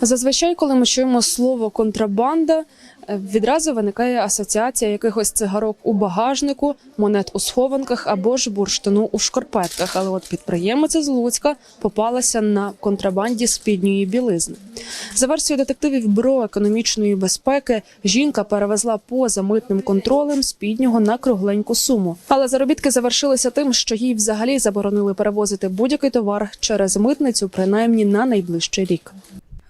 Зазвичай, коли ми чуємо слово контрабанда, е, відразу виникає асоціація якихось цигарок у багажнику, монет у схованках або ж бурштину у шкарпетках. Але от підприємиця з Луцька попалася на контрабанді спідньої білизни. За версією детективів бюро економічної безпеки, жінка перевезла поза митним контролем спіднього на кругленьку суму. Але заробітки завершилися тим, що їй взагалі заборонили перевозити будь-який товар через митницю, принаймні на найближчий рік.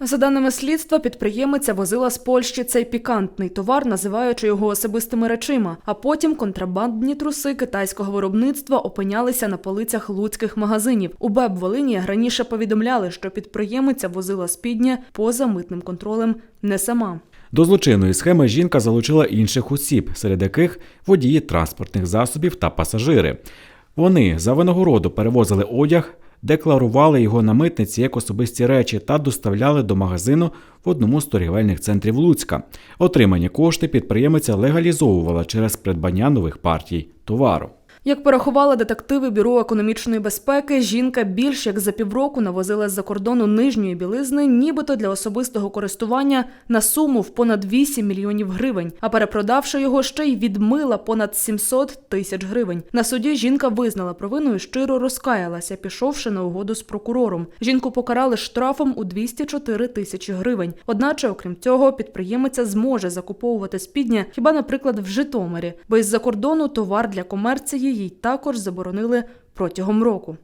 За даними слідства, підприємиця возила з Польщі цей пікантний товар, називаючи його особистими речима. А потім контрабандні труси китайського виробництва опинялися на полицях луцьких магазинів. У БЕБ Волині раніше повідомляли, що підприємиця возила спідня поза митним контролем не сама. До злочинної схеми жінка залучила інших осіб, серед яких водії транспортних засобів та пасажири. Вони за винагороду перевозили одяг, декларували його на митниці як особисті речі та доставляли до магазину в одному з торгівельних центрів Луцька. Отримані кошти підприємиця легалізовувала через придбання нових партій товару. Як порахували детективи бюро економічної безпеки, жінка більш як за півроку навозила з-за кордону нижньої білизни, нібито для особистого користування на суму в понад 8 мільйонів гривень. А перепродавши його, ще й відмила понад 700 тисяч гривень. На суді жінка визнала провину і щиро розкаялася, пішовши на угоду з прокурором. Жінку покарали штрафом у 204 тисячі гривень. Одначе, окрім цього, підприємиця зможе закуповувати спідня хіба, наприклад, в Житомирі, бо із-за кордону товар для комерції їй також заборонили протягом року.